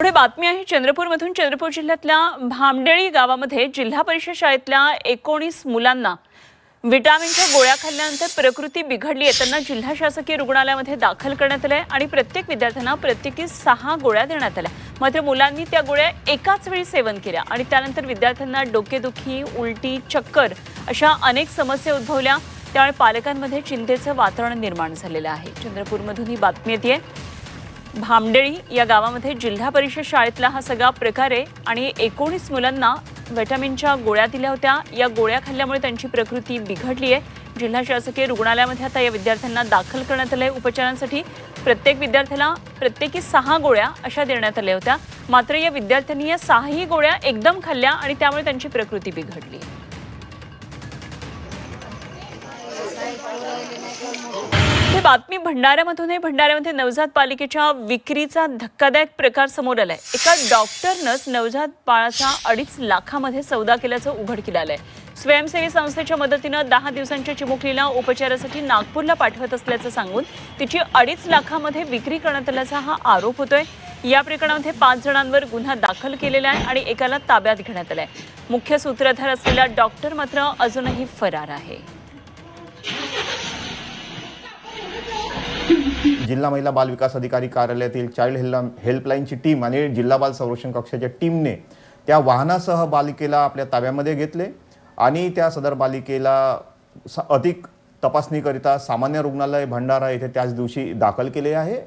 पुढे बातमी आहे चंद्रपूरमधून चंद्रपूर जिल्ह्यातल्या भामडेळी गावामध्ये जिल्हा परिषद शाळेतल्या एकोणीस मुलांना विटामिनच्या गोळ्या खाल्ल्यानंतर प्रकृती बिघडली आहे त्यांना जिल्हा शासकीय रुग्णालयामध्ये दाखल करण्यात आलं आहे आणि प्रत्येक विद्यार्थ्यांना प्रत्येकी सहा गोळ्या देण्यात आल्या. मात्र मुलांनी त्या गोळ्या एकाच वेळी सेवन केल्या आणि त्यानंतर विद्यार्थ्यांना डोकेदुखी उलटी चक्कर अशा अनेक समस्या उद्भवल्या. त्यामुळे पालकांमध्ये चिंतेचं वातावरण निर्माण झालेलं आहे. चंद्रपूरमधून ही बातमी येते भामडेळी या गावामध्ये जिल्हा परिषद शाळेतला हा सगळा प्रकार आहे आणि एकोणीस मुलांना व्हिटॅमिनच्या गोळ्या दिल्या होत्या. या गोळ्या खाल्ल्यामुळे त्यांची प्रकृती बिघडली आहे. जिल्हा शासकीय रुग्णालयामध्ये आता या विद्यार्थ्यांना दाखल करण्यात आलं आहे उपचारांसाठी प्रत्येक विद्यार्थ्याला प्रत्येकी सहा गोळ्या अशा देण्यात आल्या होत्या. मात्र या विद्यार्थ्यांनी या सहाही गोळ्या एकदम खाल्ल्या आणि त्यामुळे त्यांची प्रकृती बिघडली. ही बातमी भंडाऱ्यामधून आहे भंडाऱ्यामध्ये नवजात पालिकेच्या विक्रीचा धक्कादायक प्रकार समोर आलाय. एका डॉक्टरनंच नवजात बाळाचा अडीच लाखामध्ये सौदा केल्याचं उघडकीला आलंय. स्वयंसेवी संस्थेच्या मदतीनं दहा दिवसांच्या चिमुकलीला उपचारासाठी नागपूरला पाठवत असल्याचं सांगून तिची अडीच लाखामध्ये विक्री करण्यात आल्याचा हा आरोप होतोय. या प्रकरणामध्ये पाच जणांवर गुन्हा दाखल केलेला आहे आणि एकाला ताब्यात घेण्यात आलाय. मुख्य सूत्रधार असलेला डॉक्टर मात्र अजूनही फरार आहे. जिल्हा महिला बाल विकास अधिकारी कार्यालयातील चाइल्ड हेल्प हेल्पलाईनची टीम आणि जिल्हा बाल संरक्षण कक्षाच्या टीमने त्या वाहनासह बालिकेला आपल्या ताब्यामध्ये घेतले आणि त्या सदर बालिकेला स- अधिक तपासणीकरिता सामान्य रुग्णालय भंडारा येथे त्याच दिवशी दाखल केले आहे.